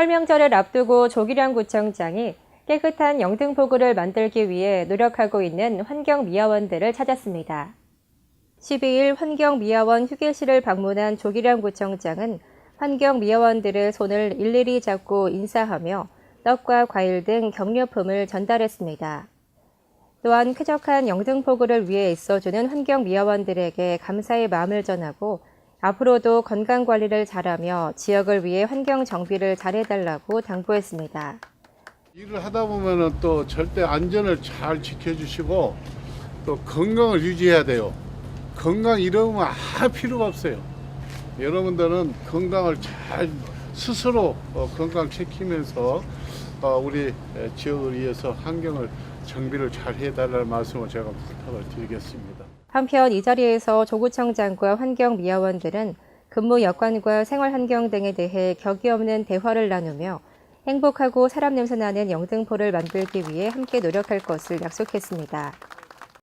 설명절을 앞두고 조기량 구청장이 깨끗한 영등포구를 만들기 위해 노력하고 있는 환경미화원들을 찾았습니다. 12일 환경미화원 휴게실을 방문한 조기량 구청장은 환경미화원들의 손을 일일이 잡고 인사하며 떡과 과일 등 격려품을 전달했습니다. 또한 쾌적한 영등포구를 위해 있어주는 환경미화원들에게 감사의 마음을 전하고 앞으로도 건강관리를 잘하며 지역을 위해 환경 정비를 잘해달라고 당부했습니다. 일을 하다 보면은 또 절대 안전을 잘 지켜주시고 또 건강을 유지해야 돼요. 건강 잃으면 아무 필요가 없어요. 여러분들은 건강을 잘 스스로 어, 건강 지키면서 어, 우리 에, 지역을 위해서 환경을 정비를 잘 해달라는 말씀을 제가 부탁을 드리겠습니다. 한편 이 자리에서 조구청 장과 환경 미화원들은 근무 여건과 생활 환경 등에 대해 격이 없는 대화를 나누며 행복하고 사람 냄새 나는 영등포를 만들기 위해 함께 노력할 것을 약속했습니다.